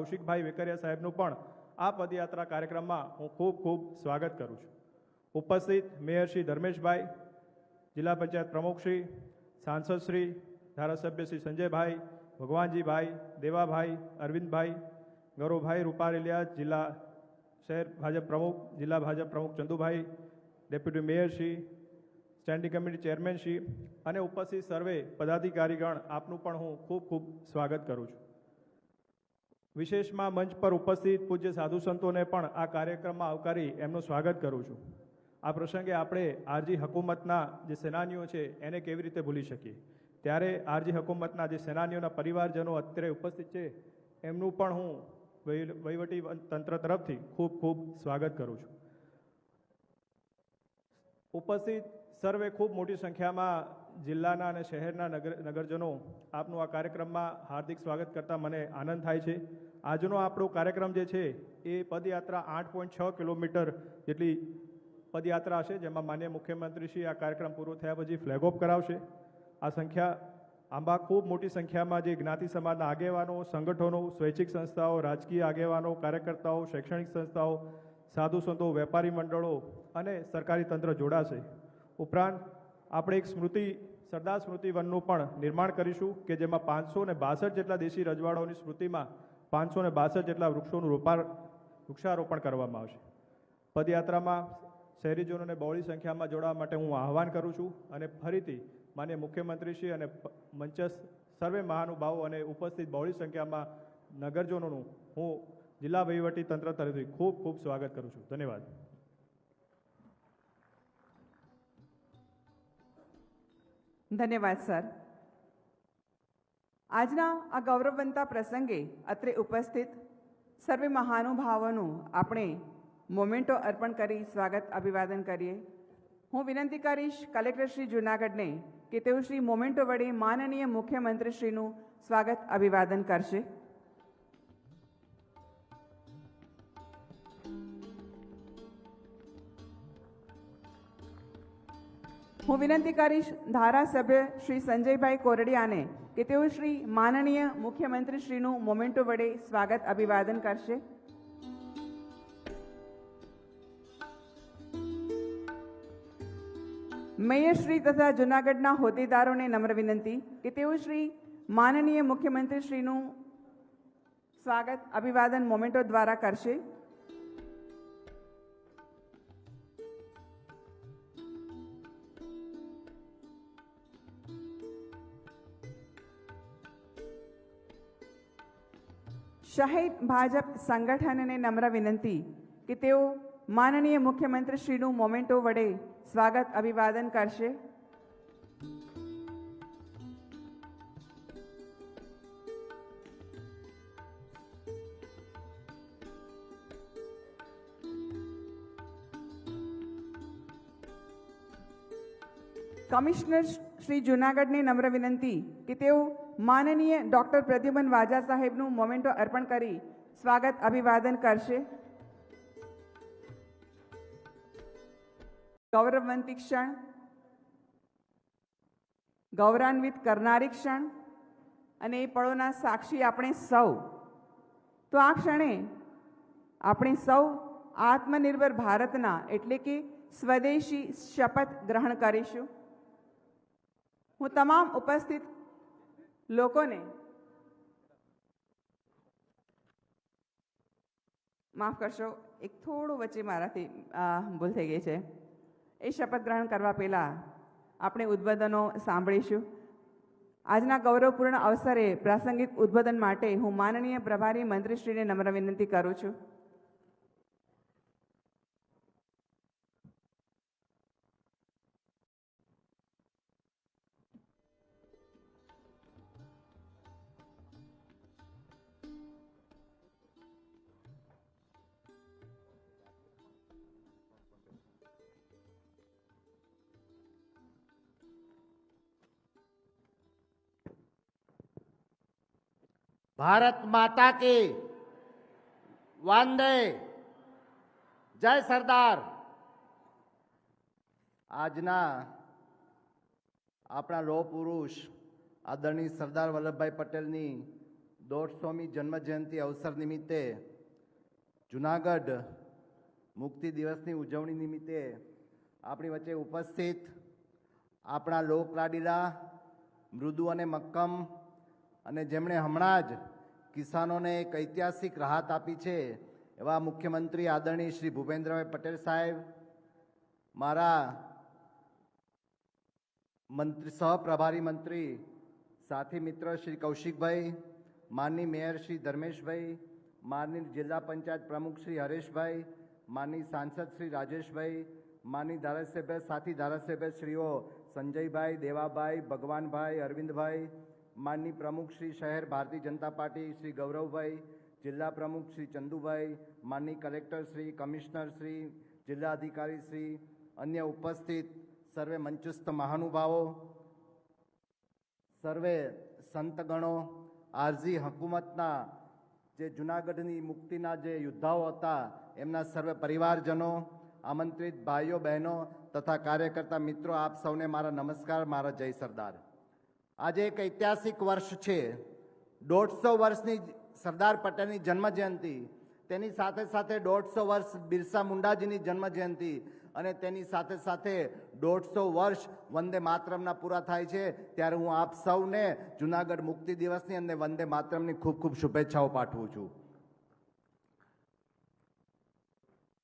કૌશિકભાઈ વેકરિયા સાહેબનું પણ આ પદયાત્રા કાર્યક્રમમાં હું ખૂબ ખૂબ સ્વાગત કરું છું. ઉપસ્થિત મેયર શ્રી ધર્મેશભાઈ, જિલ્લા પંચાયત પ્રમુખશ્રી સાંસદશ્રી ધારાસભ્ય શ્રી સંજયભાઈ, ભગવાનજીભાઈ, દેવાભાઈ, અરવિંદભાઈ, ગૌરવભાઈ રૂપારેલિયા, જિલ્લા શહેર ભાજપ પ્રમુખ, જિલ્લા ભાજપ પ્રમુખ ચંદુભાઈ, ડેપ્યુટી મેયરશ્રી સ્ટેન્ડિંગ કમિટી ચેરમેનશ્રી અને ઉપસ્થિત સર્વે પદાધિકારીગણ આપનું પણ હું ખૂબ ખૂબ સ્વાગત કરું છું. વિશેષમાં મંચ પર ઉપસ્થિત પૂજ્ય સાધુ સંતોને પણ આ કાર્યક્રમમાં આવકારી એમનું સ્વાગત કરું છું. આ પ્રસંગે આપણે આરજી હકુમતના જે સેનાનીઓ છે, એને કેવી રીતે ભૂલી શકીએ? ત્યારે આરજી હકુમતના જે સેનાનીઓના પરિવારજનો અત્યારે ઉપસ્થિત છે, એમનું પણ હું વહીવટી તંત્ર તરફથી ખૂબ ખૂબ સ્વાગત કરું છું. ઉપસ્થિત સર્વે ખૂબ મોટી સંખ્યામાં જિલ્લાના અને શહેરના નગર, નગરજનો આપનું આ કાર્યક્રમમાં હાર્દિક સ્વાગત કરતા મને આનંદ થાય છે. આજનો આપણો કાર્યક્રમ જે છે એ પદયાત્રા આઠ પોઈન્ટ છ કિલોમીટર જેટલી પદયાત્રા છે જેમાં માન્ય મુખ્યમંત્રીશ્રી આ કાર્યક્રમ પૂરો થયા પછી ફ્લેગ ઓફ કરાવશે. આ સંખ્યા, આંબા ખૂબ મોટી સંખ્યામાં જે જ્ઞાતિ સમાજના આગેવાનો, સંગઠનો, સ્વૈચ્છિક સંસ્થાઓ, રાજકીય આગેવાનો, કાર્યકર્તાઓ, શૈક્ષણિક સંસ્થાઓ, સાધુ સંતો, વેપારી મંડળો અને સરકારી તંત્ર જોડાશે. ઉપરાંત, આપણે એક સ્મૃતિ, સરદાર સ્મૃતિ વનનું પણ નિર્માણ કરીશું કે જેમાં પાંચસો ને બાસઠ જેટલા દેશી રજવાડાઓની સ્મૃતિમાં પાંચસો ને બાસઠ જેટલા વૃક્ષોનું રોપાણ વૃક્ષારોપણ કરવામાં આવશે. પદયાત્રામાં શહેરીજનોને બહોળી સંખ્યામાં જોડાવા માટે હું આહવાન કરું છું અને ફરીથી માન્ય મુખ્યમંત્રીશ્રી અને મંચસ સર્વે મહાનુભાવો અને ઉપસ્થિત બહોળી સંખ્યામાં નગરજનોનું હું જિલ્લા વહીવટી તંત્ર તરફથી ખૂબ ખૂબ સ્વાગત કરું છું. ધન્યવાદ. ધન્યવાદ, સર. આજના આ ગૌરવવંતા પ્રસંગે અત્રે ઉપસ્થિત સર્વે મહાનુભાવોનું આપણે મોમેન્ટો અર્પણ કરી સ્વાગત અભિવાદન કરીએ. હું વિનંતી કરીશ કલેક્ટર શ્રી જુનાગઢને કે તેઓ શ્રી મોમેન્ટો વડે માનનીય મુખ્યમંત્રીશ્રીનું સ્વાગત અભિવાદન કરશે. હું વિનંતી કરીશ ધારાસભ્ય શ્રી સંજયભાઈ કોરડિયાને કે તેઓ શ્રી માનનીય મુખ્યમંત્રી શ્રીનું મોમેન્ટો વડે સ્વાગત અભિવાદન કરશે. મેયર શ્રી તથા જૂનાગઢના હોદ્દેદારોને નમ્ર વિનંતી કે તેઓ શ્રી માનનીય મુખ્યમંત્રી શ્રીનું સ્વાગત અભિવાદન મોમેન્ટો દ્વારા કરશે. શહીદ ભાજપ સંગઠનને નમ્ર વિનંતી કે તેઓ માનનીય મુખ્યમંત્રી શ્રીનું મોમેન્ટો વડે સ્વાગત અભિવાદન કરશે. કમિશનર શ્રી જુનાગઢને નમ્ર વિનંતી કે તેઓ માનનીય ડોક્ટર પ્રદ્યુમન વાજા સાહેબનું મોમેન્ટો અર્પણ કરી સ્વાગત અભિવાદન કરશે. ગૌરવવંતી ક્ષણ, ગૌરવાન્વિત કરનારી ક્ષણ અને એ પળોના સાક્ષી આપણે સૌ. તો આ ક્ષણે આપણે સૌ આત્મનિર્ભર ભારતના એટલે કે સ્વદેશી શપથ ગ્રહણ કરીશું. હું તમામ ઉપસ્થિત લોકોને. માફ કરશો, એક થોડું વચ્ચે મારાથી ભૂલ થઈ ગઈ છે. એ શપથ ગ્રહણ કરવા પહેલાં આપણે ઉદ્બોધનો સાંભળીશું. આજના ગૌરવપૂર્ણ અવસરે પ્રાસંગિક ઉદ્બોધન માટે હું માનનીય પ્રભારી મંત્રીશ્રીને નમ્ર વિનંતી કરું છું. ભારત માતા કી. વાંદે. જય સરદાર. આજના આપણા લોહ પુરુષ આદરણીય સરદાર વલ્લભભાઈ પટેલની દોઢસોમી જન્મજયંતિ અવસર નિમિત્તે જુનાગઢ મુક્તિ દિવસની ઉજવણી નિમિત્તે આપણી વચ્ચે ઉપસ્થિત આપણા લોકલાડીલા મૃદુ અને મક્કમ અને જેમણે હમણાં જ કિસાનોને એક ઐતિહાસિક રાહત આપી છે એવા મુખ્યમંત્રી આદરણીય શ્રી ભૂપેન્દ્રભાઈ પટેલ સાહેબ, મારા મંત્રી, સહપ્રભારી મંત્રી, સાથી મિત્ર શ્રી કૌશિકભાઈ, માનની મેયર શ્રી ધર્મેશભાઈ, માનની જિલ્લા પંચાયત પ્રમુખ શ્રી હરેશભાઈ, માનની સાંસદ શ્રી રાજેશભાઈ માની ધારાસભ્ય, સાથી ધારાસભ્ય શ્રીઓ સંજયભાઈ, દેવાભાઈ, ભગવાનભાઈ, અરવિંદભાઈ માનની પ્રમુખ શ્રી શહેર ભારતીય જનતા પાર્ટી શ્રી ગૌરવભાઈ, જિલ્લા પ્રમુખ શ્રી ચંદુભાઈ માનની કલેક્ટર શ્રી, કમિશનર શ્રી, જિલ્લા અધિકારી શ્રી, અન્ય ઉપસ્થિત સર્વે મંચસ્થ મહાનુભાવો, સર્વે સંતગણો આરઝી હકુમતના જે જુનાગઢની મુક્તિના જે યોદ્ધાઓ હતા, એમના સર્વે પરિવારજનો, આમંત્રિત ભાઈઓ બહેનો તથા કાર્યકર્તા મિત્રો, આપ સૌને મારા નમસ્કાર, મારા જય સરદાર. આજે એક ઐતિહાસિક વર્ષ છે. દોઢસો વર્ષની સરદાર પટેલની જન્મજયંતિ, તેની સાથે સાથે દોઢસો વર્ષ બિરસા મુંડાજીની જન્મજયંતિ અને તેની સાથે સાથે દોઢસો વર્ષ વંદે માતરમના પૂરા થાય છે. ત્યારે હું આપ સૌને જુનાગઢ મુક્તિ દિવસની અને વંદે માતરમની ખૂબ ખૂબ શુભેચ્છાઓ પાઠવું છું.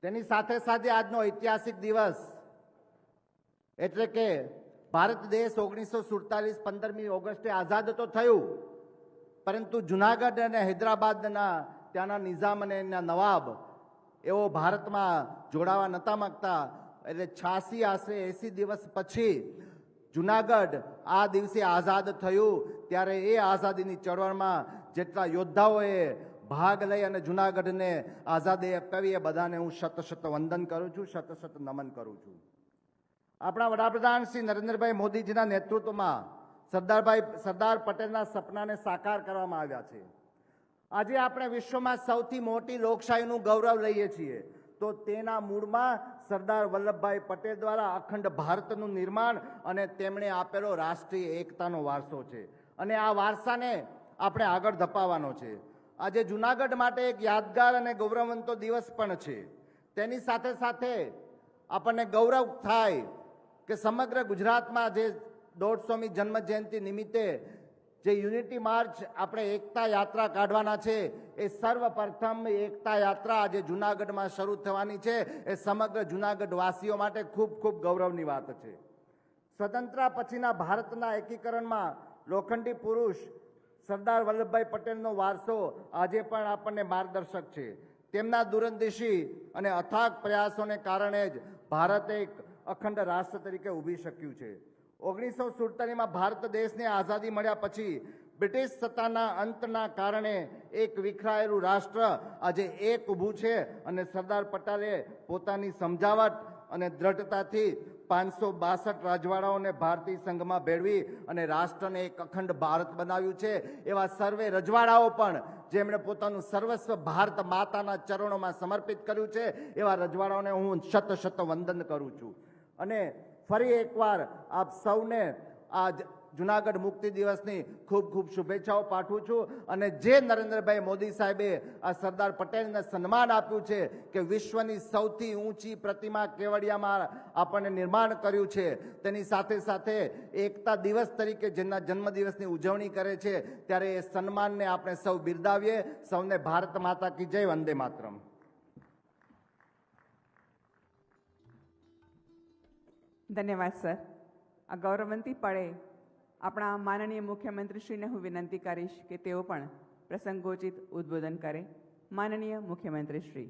તેની સાથે સાથે આજનો ઐતિહાસિક દિવસ એટલે કે ભારત દેશ ઓગણીસો સુડતાલીસ પંદરમી ઓગસ્ટે આઝાદ તો થયું, પરંતુ જુનાગઢ અને હૈદરાબાદના ત્યાંના નિઝામ અને એના નવાબ એવો ભારતમાં જોડાવા નહોતા માંગતા, એટલે છ્યાસી આશરે એસી દિવસ પછી જુનાગઢ આ દિવસે આઝાદ થયું, ત્યારે એ આઝાદીની ચળવળમાં જેટલા યોદ્ધાઓએ ભાગ લઈ અને જુનાગઢને આઝાદી અપાવી એ બધાને હું શત શત વંદન કરું છું, શત શત નમન કરું છું. આપણા વડાપ્રધાન શ્રી નરેન્દ્રભાઈ મોદીજીના નેતૃત્વમાં સરદારભાઈ, સરદાર પટેલના સપનાને સાકાર કરવામાં આવ્યા છે. આજે આપણે વિશ્વમાં સૌથી મોટી લોકશાહીનું ગૌરવ લઈએ છીએ. તો તેના મૂળમાં સરદાર વલ્લભભાઈ પટેલ દ્વારા અખંડ ભારતનું નિર્માણ અને તેમણે આપેલો રાષ્ટ્રીય એકતાનો વારસો છે. અને આ વારસાને આપણે આગળ ધપાવવાનો છે. આજે જુનાગઢ માટે એક યાદગાર અને ગૌરવવંતો દિવસ પણ છે. તેની સાથે સાથે આપણને ગૌરવ થાય કે સમગ્ર ગુજરાતમાં જે દોઢસોમી જન્મ જયંતિ નિમિત્તે જે યુનિટી માર્ચ આપણે એકતા યાત્રા કાઢવાના છે, એ સર્વપ્રથમ એકતા યાત્રા આજે જુનાગઢમાં શરૂ થવાની છે. એ સમગ્ર જૂનાગઢ વાસીઓ માટે ખૂબ ખૂબ ગૌરવની વાત છે. સ્વતંત્ર પછીના ભારતના એકીકરણમાં લોખંડી પુરુષ સરદાર વલ્લભભાઈ પટેલનો વારસો આજે પણ આપણને માર્ગદર્શક છે. તેમના દૂરંદેશી અને અથાગ પ્રયાસોને કારણે જ ભારત એક અખંડ રાષ્ટ્ર તરીકે ઊભી શક્યું છે. ઓગણીસો સુડતાલીસમાં ભારત દેશને આઝાદી મળ્યા પછી બ્રિટિશ સત્તાના અંતના કારણે એક વિખરાયેલું રાષ્ટ્ર આજે એક ઊભું છે અને સરદાર પટેલે પોતાની સમજાવટ અને દ્રઢતાથી પાંચસો બાસઠ રજવાડાઓને ભારતીય સંઘમાં ભેળવી અને રાષ્ટ્રને એક અખંડ ભારત બનાવ્યું છે. એવા સર્વે રજવાડાઓ પણ જેમણે પોતાનું સર્વસ્વ ભારત માતાના ચરણોમાં સમર્પિત કર્યું છે, એવા રજવાડાઓને હું શત શત વંદન કરું છું. અને ફરી એકવાર આપ સૌને આ જુનાગઢ મુક્તિ દિવસની ખૂબ ખૂબ શુભેચ્છાઓ પાઠવું છું. અને જે નરેન્દ્રભાઈ મોદી સાહેબે આ સરદાર પટેલને સન્માન આપ્યું છે કે વિશ્વની સૌથી ઊંચી પ્રતિમા કેવડિયામાં આપણને નિર્માણ કર્યું છે, તેની સાથે સાથે એકતા દિવસ તરીકે જેના જન્મદિવસની ઉજવણી કરે છે, ત્યારે એ સન્માનને આપણે સૌ બિરદાવીએ. સૌને ભારત માતા કી જય વંદે માતરમ. ધન્યવાદ, સર. આ ગૌરવંતી પળે આપણા માનનીય મુખ્યમંત્રીશ્રીને હું વિનંતી કરીશ કે તેઓ પણ પ્રસંગોચિત ઉદ્બોધન કરે. માનનીય મુખ્યમંત્રીશ્રી.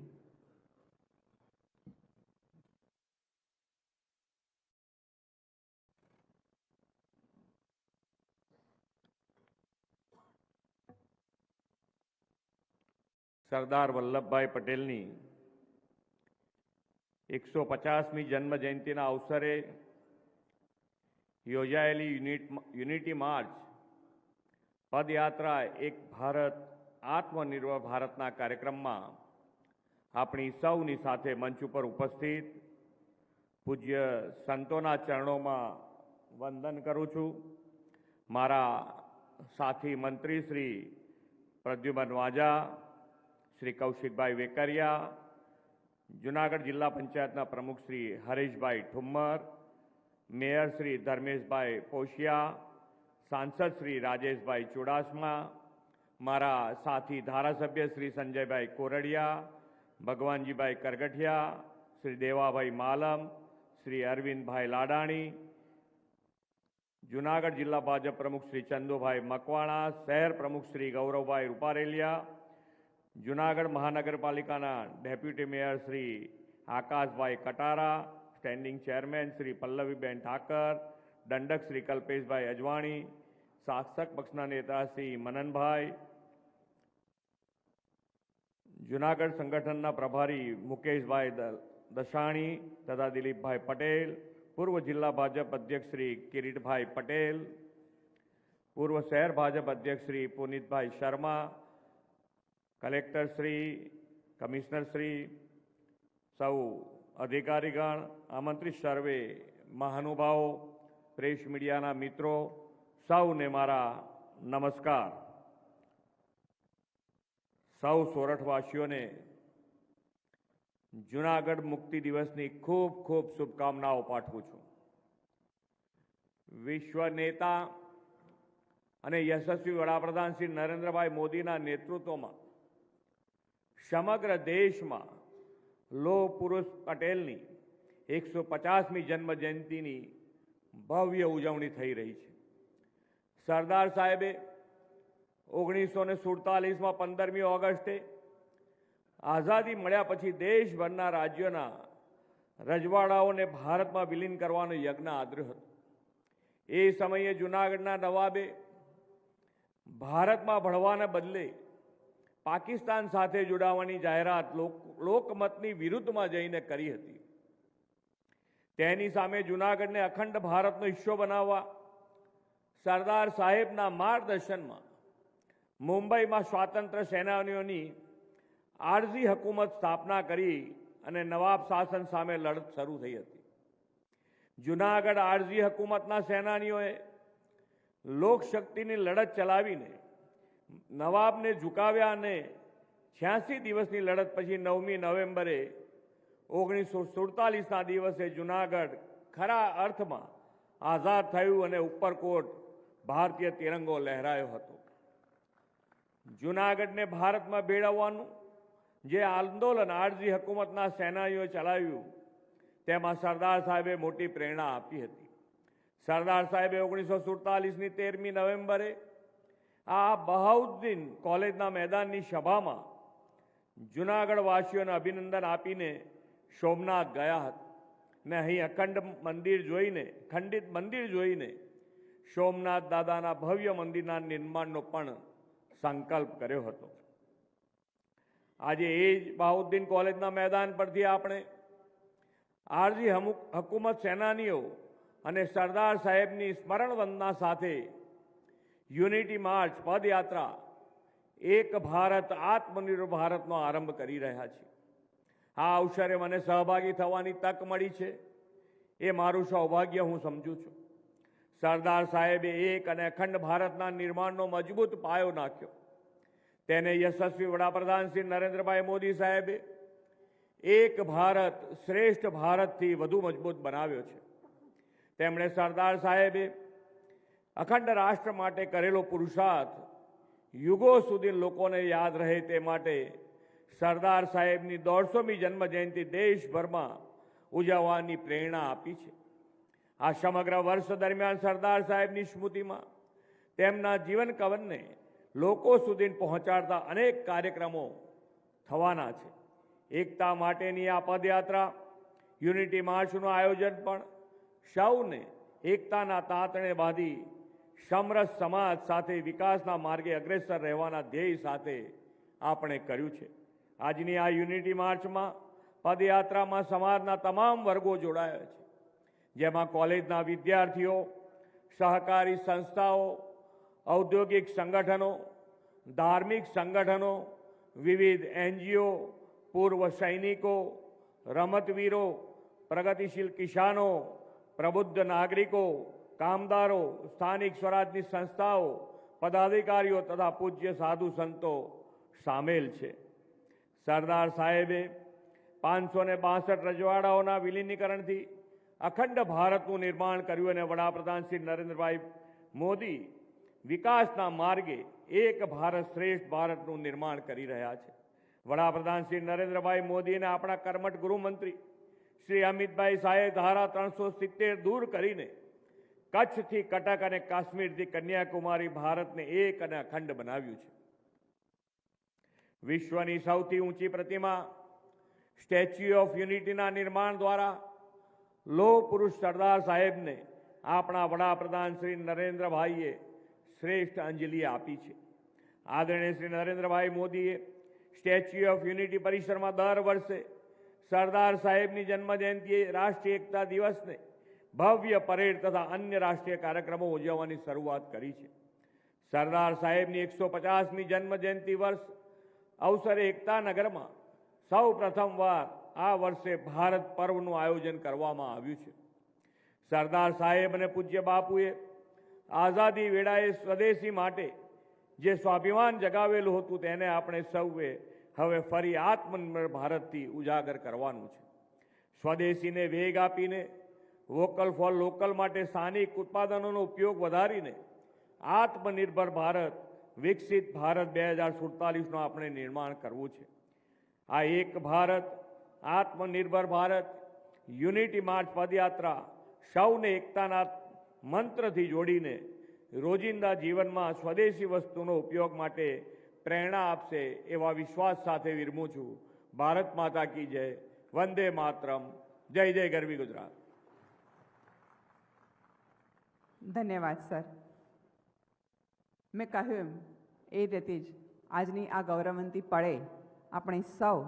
સરદાર વલ્લભભાઈ પટેલની એકસો પચાસમી જન્મ જયંતિના અવસરે યોજાયેલી યુનિટ યુનિટી માર્ચ પદયાત્રા એક ભારત, આત્મનિર્ભર ભારતના કાર્યક્રમમાં આપણી સૌની સાથે મંચ ઉપર ઉપસ્થિત પૂજ્ય સંતોના ચરણોમાં વંદન કરું છું. મારા સાથી મંત્રી શ્રી પ્રદ્યુમન વાજા, શ્રી કૌશિકભાઈ વેકરિયા જુનાગઢ જિલ્લા પંચાયતના પ્રમુખ શ્રી હરેશભાઈ ઠુમ્મર, મેયર શ્રી ધર્મેશભાઈ પોશિયા, સાંસદ શ્રી રાજેશભાઈ ચુડાસમા, મારા સાથી ધારાસભ્ય શ્રી સંજયભાઈ કોરડિયા, ભગવાનજીભાઈ કરગઠિયા, શ્રી દેવાભાઈ માલમ, શ્રી અરવિંદભાઈ લાડાણી, જુનાગઢ જિલ્લા ભાજપ પ્રમુખ શ્રી ચંદુભાઈ મકવાણા, શહેર પ્રમુખ શ્રી ગૌરવભાઈ રૂપારેલિયા જુનાગઢ મહાનગરપાલિકાના deputy mayor Shri Akashbhai Katara standing chairman Shri Pallaviben Thakar દંડક શ્રી કલ્પેશભાઈ અજવાણી શાસક પક્ષના નેતા શ્રી મનનભાઈ જુનાગઢ સંગઠનના પ્રભારી મુકેશભાઈ દ- દશાણી તથા દિલીપભાઈ પટેલ પૂર્વ જિલ્લા ભાજપ અધ્યક્ષ શ્રી કિરીટભાઈ પટેલ પૂર્વ શહેર ભાજપ અધ્યક્ષ શ્રી પુનિતભાઈ શર્મા કલેક્ટર શ્રી, કમિશનર શ્રી, સૌ અધિકારીગણ, આમંત્રિત સર્વે, મહાનુભાવો, પ્રેસ મીડિયાના મિત્રો, સૌને મારા નમસ્કાર. સૌ સોરઠવાસીઓને જુનાગઢ મુક્તિ દિવસની ખૂબ ખૂબ શુભકામનાઓ પાઠવું છું. વિશ્વ નેતા અને યશસ્વી વડાપ્રધાન શ્રી નરેન્દ્રભાઈ મોદીના નેતૃત્વમાં સમગ્ર દેશમાં લોહ પુરુષ પટેલની એકસો પચાસમી જન્મ જયંતિની ભવ્ય ઉજવણી થઈ રહી છે. સરદાર સાહેબે ઓગણીસો ને સુડતાલીસમાં પંદરમી ઓગસ્ટે આઝાદી મળ્યા પછી દેશભરના રાજ્યોના રજવાડાઓને ભારતમાં વિલીન કરવાનો યજ્ઞ આદર્યો હતો. એ સમયે જુનાગઢના નવાબે ભારતમાં ભળવાને બદલે પાકિસ્તાન સાથે જોડાવાની જાહેરાત લોક- લોકમતની વિરુદ્ધમાં જઈને કરી હતી. તેની સામે જુનાગઢને અખંડ ભારતનો હિસ્સો બનાવવા, સરદાર સાહેબના માર્ગદર્શનમાં મુંબઈમાં સ્વાતંત્ર્ય સેનાનીઓની આરઝી હકુમત સ્થાપના કરી અને નવાબ શાસન સામે લડત શરૂ થઈ હતી. જુનાગઢ આરઝી હકુમતના સેનાનીઓએ લોકશક્તિની લડત ચલાવીને નવાબને ઝુકાવ્યા અને છ્યાસી દિવસની લડત પછી નવમી નવેમ્બરે ઓગણીસો સુડતાલીસના દિવસે જુનાગઢ ખરા અર્થમાં આઝાદ થયું અને ઉપરકોટ ભારતીય તિરંગો લહેરાયો હતો. જુનાગઢને ભારતમાં ભેળવવાનું, જે આંદોલન આરજી હકુમતના સેનાનીઓએ ચલાવ્યું, તેમાં સરદાર સાહેબે મોટી પ્રેરણા આપી હતી. સરદાર સાહેબે ઓગણીસો સુડતાલીસની તેરમી નવેમ્બરે આ બહાઉદ્દીન કોલેજના મેદાનની સભામાં જુનાગઢ વાસીઓને અભિનંદન આપીને સોમનાથ ગયા હતા. ને અહીં અખંડ મંદિર જોઈને, ખંડિત મંદિર જોઈને સોમનાથ દાદાના ભવ્ય મંદિરના નિર્માણનો પણ સંકલ્પ કર્યો હતો. આજે એ જ બહાઉદ્દીન કોલેજના મેદાન પરથી આપણે આરજી હકુમત સેનાનીઓ અને સરદાર સાહેબની સ્મરણ વંદના સાથે યુનિટી માર્ચ, પદયાત્રા, એક ભારત, આત્મનિર્ભર ભારતનો આરંભ કરી રહ્યા છીએ. આ અવસરે મને સહભાગી થવાની તક મળી છે. એ મારું સૌભાગ્ય હું સમજું છું. સરદાર સાહેબે એક અને અખંડ ભારતના નિર્માણનો મજબૂત પાયો નાખ્યો. તેને યશસ્વી વડાપ્રધાન શ્રી નરેન્દ્રભાઈ મોદી સાહેબે એક ભારત શ્રેષ્ઠ ભારતથી વધુ મજબૂત બનાવ્યો છે. તેમણે સરદાર સાહેબે અખંડ રાષ્ટ્ર માટે કરેલો પુરુષાર્થ યુગો સુધી લોકોને યાદ રહે તે માટે સરદાર સાહેબની દોઢસોમી જન્મજયંતિ દેશભરમાં ઉજવવાની પ્રેરણા આપી છે. આ સમગ્ર વર્ષ દરમિયાન સરદાર સાહેબની સ્મૃતિમાં તેમના જીવન કવનને લોકો સુધી પહોંચાડતા અનેક કાર્યક્રમો થવાના છે. એકતા માટેની આ પદયાત્રા, યુનિટી માર્ચનું આયોજન પણ સૌને એકતાના તાતણે બાંધી સમરસ સમાજ સાથે વિકાસના માર્ગે અગ્રેસર રહેવાના ધ્યેય સાથે આપણે કર્યું છે. આજની આ યુનિટી માર્ચમાં પદયાત્રામાં સમાજના તમામ વર્ગો જોડાયા છે. જેમાં કોલેજના વિદ્યાર્થીઓ, સહકારી સંસ્થાઓ, ઔદ્યોગિક સંગઠનો, ધાર્મિક સંગઠનો, વિવિધ એનજીઓ, પૂર્વ સૈનિકો, રમતવીરો, પ્રગતિશીલ કિસાનો, પ્રબુદ્ધ નાગરિકો કામદારો, સ્થાનિક સ્વરાજની સંસ્થાઓ, પદાધિકારીઓ તથા પૂજ્ય સાધુ સંતો સામેલ છે. સરદાર સાહેબે પાંચસો ને બાસઠ રજવાડાઓના વિલીનીકરણથી અખંડ ભારતનું નિર્માણ કર્યું અને વડાપ્રધાન શ્રી નરેન્દ્રભાઈ મોદી વિકાસના માર્ગે એક ભારત શ્રેષ્ઠ ભારતનું નિર્માણ કરી રહ્યા છે. વડાપ્રધાન શ્રી નરેન્દ્રભાઈ મોદી અને આપણા કર્મઠ ગૃહમંત્રી શ્રી અમિતભાઈ શાહે ધારા ત્રણસો સિત્તેર દૂર કરીને કચ્છથી કટક અને કાશ્મીરથી કન્યાકુમારી ભારતને એક અને અખંડ બનાવ્યું છે. વિશ્વની સૌથી ઊંચી પ્રતિમા સ્ટેચ્યુ ઓફ યુનિટીના નિર્માણ દ્વારા લોહ પુરુષ સરદાર સાહેબને આપણા વડાપ્રધાન શ્રી નરેન્દ્રભાઈએ શ્રેષ્ઠ અંજલિ આપી છે. આદરણીય શ્રી નરેન્દ્રભાઈ મોદીએ સ્ટેચ્યુ ઓફ યુનિટી પરિસરમાં દર વર્ષે સરદાર સાહેબની જન્મજયંતિએ રાષ્ટ્રીય એકતા દિવસને ભવ્ય પરેડ તથા અન્ય રાષ્ટ્રીય કાર્યક્રમો ઉજવવાની શરૂઆત કરી છે. સરદાર સાહેબની એકસો પચાસમી જન્મજયંતિ વર્ષ અવસરે એકતા નગરમાં સૌ પ્રથમવાર આ વર્ષે ભારત પર્વનું આયોજન કરવામાં આવ્યું છે. સરદાર સાહેબ અને પૂજ્ય બાપુએ આઝાદી વેળાએ સ્વદેશી માટે જે સ્વાભિમાન જગાવેલું હતું તેને આપણે સૌએ હવે ફરી આત્મનિર્ભર ભારતથી ઉજાગર કરવાનું છે. સ્વદેશીને વેગ આપીને વોકલ ફોર લોકલ માટે સ્થાનિક ઉત્પાદનોનો ઉપયોગ વધારીને આત્મનિર્ભર ભારત, વિકસિત ભારત બે હજાર સુડતાલીસનું આપણે નિર્માણ કરવું છે. આ એક ભારત, આત્મનિર્ભર ભારત, યુનિટી માર્ચ પદયાત્રા સૌને એકતાના મંત્રથી જોડીને રોજિંદા જીવનમાં સ્વદેશી વસ્તુનો ઉપયોગ માટે પ્રેરણા આપશે એવા વિશ્વાસ સાથે વિરમું છું. ભારત માતા કી જય. વંદે માતરમ. જય જય ગરવી ગુજરાત. ધન્યવાદ, સર. મેં કહ્યું એમ એ રીતે જ આજની આ ગૌરવંતી પળે આપણે સૌ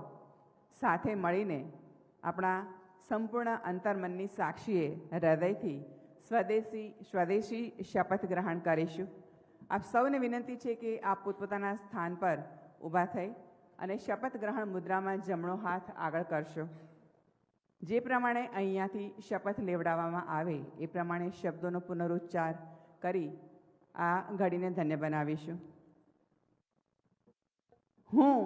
સાથે મળીને આપણા સંપૂર્ણ અંતર્મનની સાક્ષીએ હૃદયથી સ્વદેશી સ્વદેશી શપથ ગ્રહણ કરીશું. આપ સૌને વિનંતી છે કે આપ પોતપોતાના સ્થાન પર ઊભા થઈ અને શપથ ગ્રહણ મુદ્રામાં જમણો હાથ આગળ કરશો. જે પ્રમાણે અહીંયાથી શપથ લેવડાવવામાં આવે, એ પ્રમાણે શબ્દોનો પુનરુચ્ચાર કરી આ ઘડીને ધન્ય બનાવીશું. હું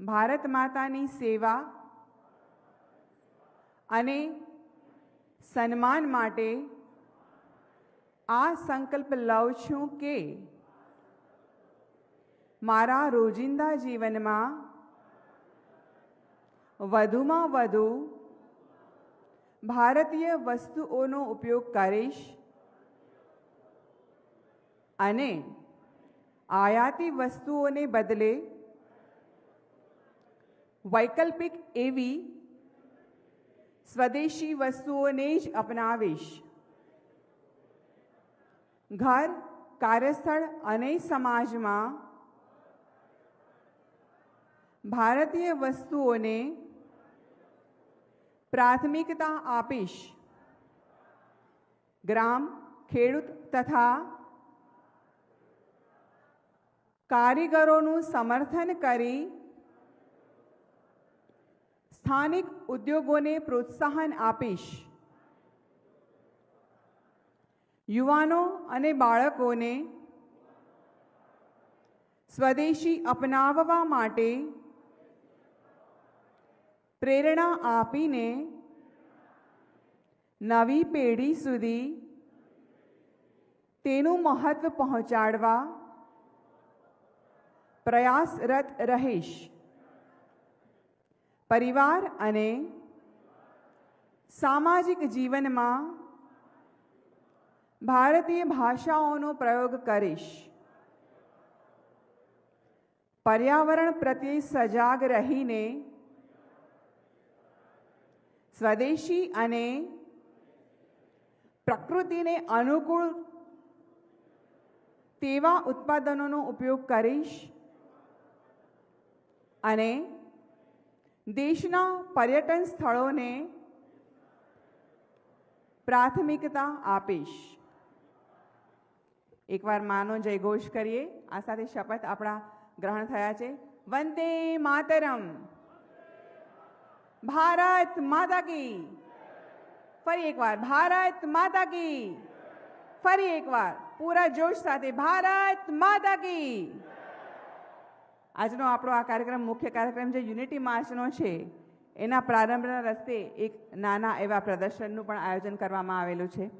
ભારત માતાની સેવા અને સન્માન માટે આ સંકલ્પ લઉં છું કે મારા રોજિંદા જીવનમાં વધુમાં વધુ ભારતીય વસ્તુઓનો ઉપયોગ કરીશ અને આયાતી વસ્તુઓને બદલે વૈકલ્પિક એવી સ્વદેશી વસ્તુઓને જ અપનાવીશ. ઘર, કાર્યસ્થળ અને સમાજમાં ભારતીય વસ્તુઓને પ્રાથમિકતા આપીશ. ગ્રામ, ખેડૂત તથા કારીગરોનું સમર્થન કરી સ્થાનિક ઉદ્યોગોને પ્રોત્સાહન આપીશ. યુવાનો અને બાળકોને સ્વદેશી અપનાવવા માટે પ્રેરણા આપીને નવી પેઢી સુધી તેનું મહત્વ પહોંચાડવા પ્રયાસરત રહીશ. પરિવાર અને સામાજિક જીવનમાં ભારતીય ભાષાઓનો પ્રયોગ કરીશ. પર્યાવરણ પ્રત્યે સજાગ રહીને સ્વદેશી અને પ્રકૃતિને અનુકૂળ તેવા ઉત્પાદનોનો ઉપયોગ કરીશ અને દેશના પર્યટન સ્થળોને પ્રાથમિકતા આપીશ. એકવાર માનો જયઘોષ કરીએ. આ સાથે શપથ આપણા ગ્રહણ થયા છે. વંદે માતરમ. ભારત માતા કી. ફરી એકવાર, ભારત માતા કી. ફરી એકવાર, પૂરા જોશ સાથે, ભારત માતા કી. આજનો આપણો આ કાર્યક્રમ મુખ્ય કાર્યક્રમ જે યુનિટી માર્ચનો છે, એના પ્રારંભના રસ્તે એક નાના એવા પ્રદર્શનનું પણ આયોજન કરવામાં આવેલું છે.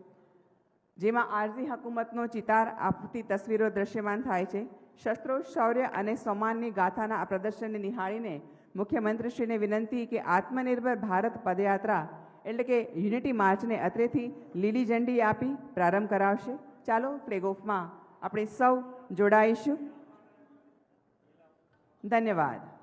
જેમાં આરઝી હકુમતનો ચિતાર, આપતી તસવીરો દ્રશ્યમાન થાય છે. શસ્ત્રો, શૌર્ય અને સમાનની ગાથાના આ પ્રદર્શનને નિહાળીને મુખ્યમંત્રીશ્રીને વિનંતી કે આત્મનિર્ભર ભારત પદયાત્રા એટલે કે યુનિટી માર્ચને અત્રેથી લીલી ઝંડી આપી પ્રારંભ કરાવશે. ચાલો ફ્લેગ ઓફમાં આપણે સૌ જોડાઈશું. ધન્યવાદ.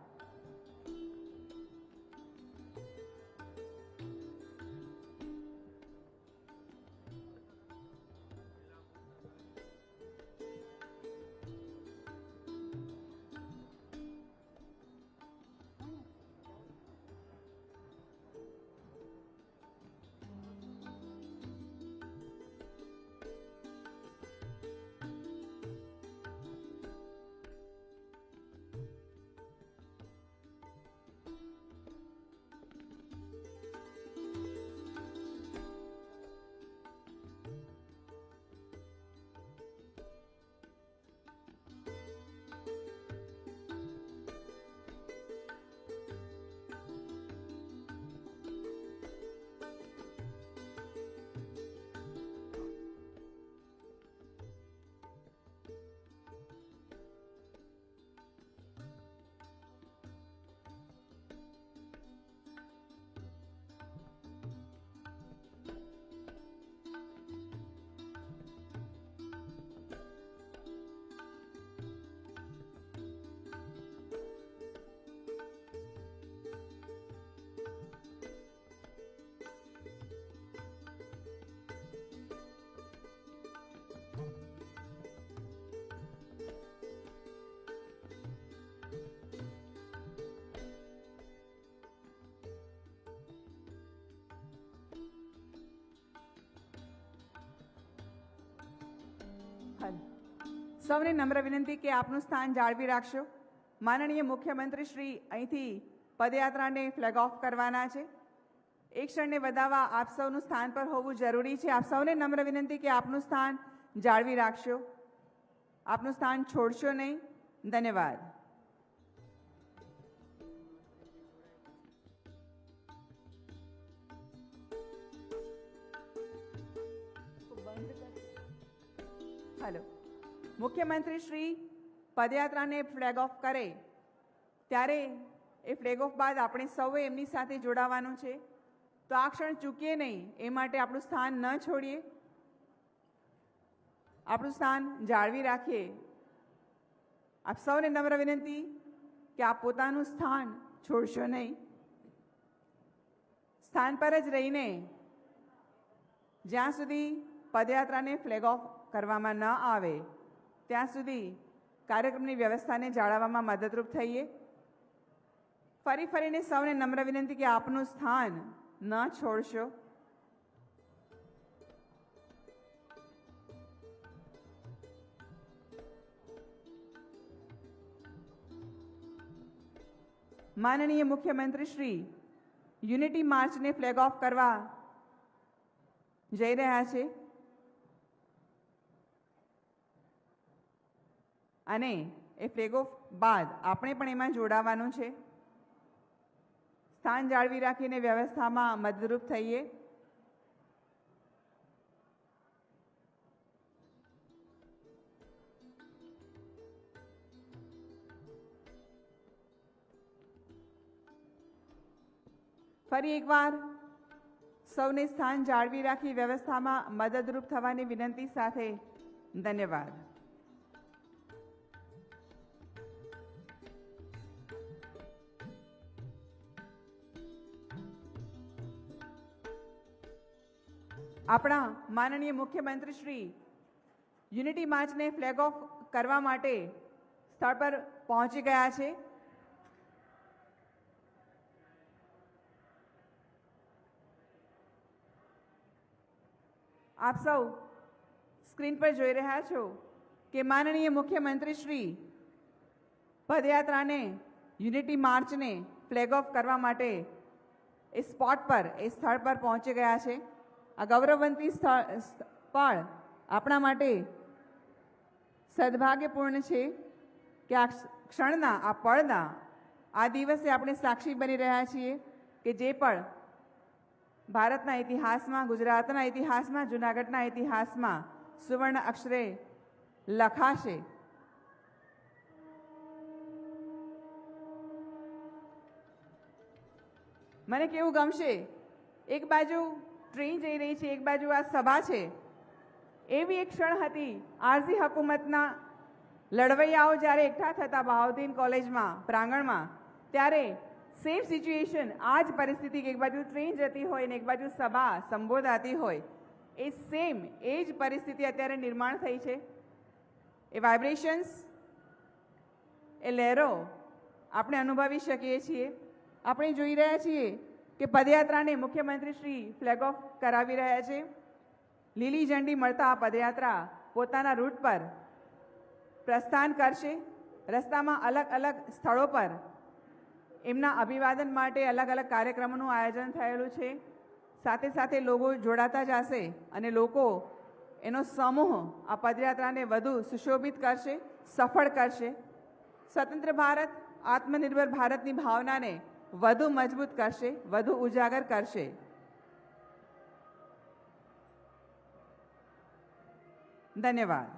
સૌને નમ્ર વિનંતી કે આપનું સ્થાન જાળવી રાખશો. માનનીય મુખ્યમંત્રી શ્રી અહીંથી પદયાત્રાને ફ્લેગ ઓફ કરવાના છે. એક ક્ષણને વધાવવા આપ સૌનું સ્થાન પર હોવું જરૂરી છે. આપ સૌને નમ્ર વિનંતી કે આપનું સ્થાન જાળવી રાખશો. આપનું સ્થાન છોડશો નહીં. ધન્યવાદ. મુખ્યમંત્રી શ્રી પદયાત્રાને ફ્લેગ ઓફ કરે. ત્યારે એ ફ્લેગ ઓફ બાદ આપણે સૌએ એમની સાથે જોડાવાનું છે. તો આ ક્ષણ ચૂકીએ નહીં, એ માટે આપણું સ્થાન ન છોડીએ. આપણું સ્થાન જાળવી રાખીએ. આપ સૌને નમ્ર વિનંતી કે આપ પોતાનું સ્થાન છોડશો નહીં. સ્થાન પર જ રહીને જ્યાં સુધી પદયાત્રાને ફ્લેગ ઓફ કરવામાં ન આવે ત્યાં સુધી કાર્યક્રમની વ્યવસ્થાને જાળવવામાં મદદરૂપ થઈએ. ફરી ફરીને સૌને નમ્ર વિનંતી કે આપનું સ્થાન ન છોડશો. માનનીય મુખ્યમંત્રી શ્રી, યુનિટી માર્ચને ફ્લેગ ઓફ કરવા જઈ રહ્યા છે. અને એ ફ્લેગ ઓફ બાદ આપણે પણ એમાં જોડાવાનું છે. સ્થાન જાળવી રાખીને વ્યવસ્થામાં મદદરૂપ થઈએ. ફરી એકવાર સૌને સ્થાન જાળવી રાખી વ્યવસ્થામાં મદદરૂપ થવાની વિનંતી સાથે ધન્યવાદ. આપણા માનનીય મુખ્યમંત્રી શ્રી યુનિટી માર્ચને ફ્લેગ ઓફ કરવા માટે સ્થળ પર પહોંચી ગયા છે. આપ સૌ સ્ક્રીન પર જોઈ રહ્યા છો કે માનનીય મુખ્યમંત્રી શ્રી પદયાત્રાને, યુનિટી માર્ચને ફ્લેગ ઓફ કરવા માટે એ સ્પોટ પર, એ સ્થળ પર પહોંચી ગયા છે. આ ગૌરવવંતી સ્થળ આપણા માટે સદભાગ્યપૂર્ણ છે કે આ ક્ષણના, આ પળના, આ દિવસે આપણે સાક્ષી બની રહ્યા છીએ કે જે પણ ભારતના ઇતિહાસમાં, ગુજરાતના ઇતિહાસમાં, જૂનાગઢના ઇતિહાસમાં સુવર્ણ અક્ષરે લખાશે. મને કેવું ગમશે? એક બાજુ ટ્રેન જઈ રહી છે, એક બાજુ આ સભા છે. એવી એક ક્ષણ હતી આરઝી હકુમતના લડવૈયાઓ જ્યારે એકઠા થતા બહાઉદ્દીન કોલેજમાં, પ્રાંગણમાં, ત્યારે સેમ સિચ્યુએશન આ જ પરિસ્થિતિ એક બાજુ ટ્રેન જતી હોય ને એક બાજુ સભા સંબોધાતી હોય, એ સેમ એ જ પરિસ્થિતિ અત્યારે નિર્માણ થઈ છે. એ વાઇબ્રેશન્સ એ લહેરો આપણે અનુભવી શકીએ છીએ. આપણે જોઈ રહ્યા છીએ કે પદયાત્રાને મુખ્યમંત્રી શ્રી ફ્લેગ ઓફ કરાવી રહ્યા છે. લીલી ઝંડી મળતા આ પદયાત્રા પોતાના રૂટ પર પ્રસ્થાન કરશે. રસ્તામાં અલગ અલગ સ્થળો પર એમના અભિવાદન માટે અલગ અલગ કાર્યક્રમોનું આયોજન થયેલું છે. સાથે સાથે લોકો જોડાતા જશે અને લોકો એનો સમૂહ આ પદયાત્રાને વધુ સુશોભિત કરશે, સફળ કરશે. સ્વતંત્ર ભારત, આત્મનિર્ભર ભારતની ભાવનાને વધુ મજબૂત કરશે વધુ ઉજાગર કરશે. ધન્યવાદ.